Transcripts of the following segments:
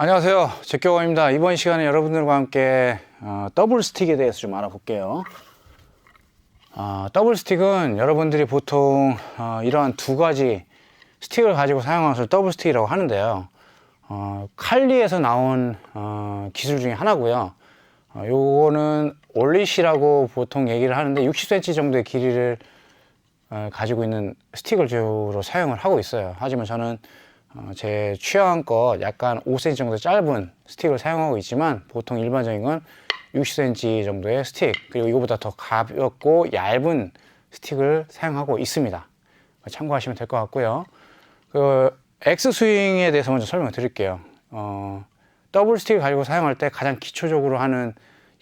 안녕하세요. 제껴입니다. 이번 시간에 여러분들과 함께 어, 더블 스틱에 대해서 좀 알아볼게요. 어, 더블 스틱은 여러분들이 보통 어, 이러한 두 가지 스틱을 가지고 사용하는 것을 더블 스틱이라고 하는데요. 어, 칼리에서 나온 어, 기술 중에 하나고요. 어, 요거는 올리시라고 보통 얘기를 하는데 60cm 정도의 길이를 어, 가지고 있는 스틱을 주로 사용을 하고 있어요. 하지만 저는 어, 제 취향껏 약간 5cm 정도 짧은 스틱을 사용하고 있지만 보통 일반적인 건 60cm 정도의 스틱 그리고 이거보다 더 가볍고 얇은 스틱을 사용하고 있습니다. 참고하시면 될 것 같고요. 그 X 스윙에 대해서 먼저 설명을 드릴게요. 어, 더블 스틱을 가지고 사용할 때 가장 기초적으로 하는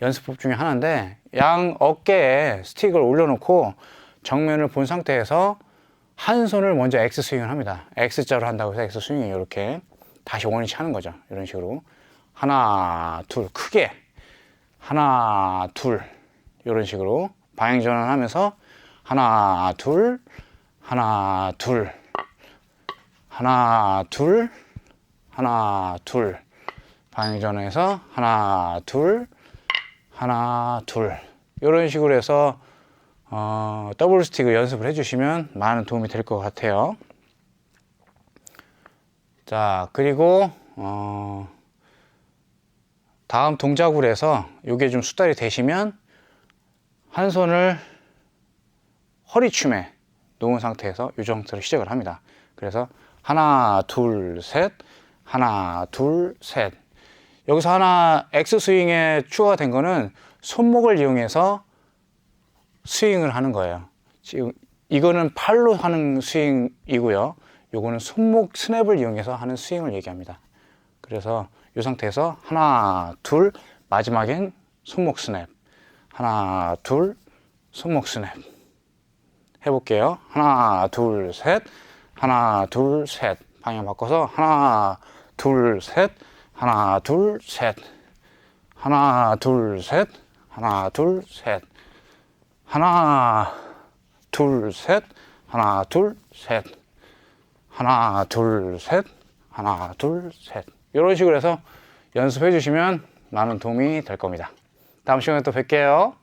연습법 중에 하나인데 양 어깨에 스틱을 올려놓고 정면을 본 상태에서 한 손을 먼저 X 스윙을 합니다. X자로 한다고 해서 X 스윙이 이렇게. 다시 원위치 하는 거죠. 이런 식으로. 하나 둘 크게. 하나 둘 이런 식으로 방향 전환하면서 하나 둘 하나 둘. 하나 둘 하나 둘. 방향 전환해서 하나 둘 하나 둘. 이런 식으로 해서 어, 더블 스틱을 연습을 해주시면 많은 도움이 될 것 같아요. 자, 그리고 어, 다음 동작으로 해서 이게 좀 수달이 되시면 한 손을 허리춤에 놓은 상태에서 이 정도로 시작을 합니다. 그래서 하나, 둘, 셋, 하나, 둘, 셋. 여기서 하나 X 스윙에 추가가 된 거는 손목을 이용해서 스윙을 하는 거예요. 지금 이거는 팔로 하는 스윙이고요. 요거는 손목 스냅을 이용해서 하는 스윙을 얘기합니다. 그래서 이 상태에서 하나, 둘, 마지막엔 손목 스냅. 하나, 둘, 손목 스냅. 해볼게요. 하나, 둘, 셋. 하나, 둘, 셋. 방향 바꿔서 하나, 둘, 셋. 하나, 둘, 셋. 하나, 둘, 셋. 하나, 둘, 셋. 하나, 둘, 셋. 하나, 둘, 셋. 하나, 둘, 셋. 하나, 둘, 셋. 이런 식으로 해서 연습해 주시면 많은 도움이 될 겁니다. 다음 시간에 또 뵐게요.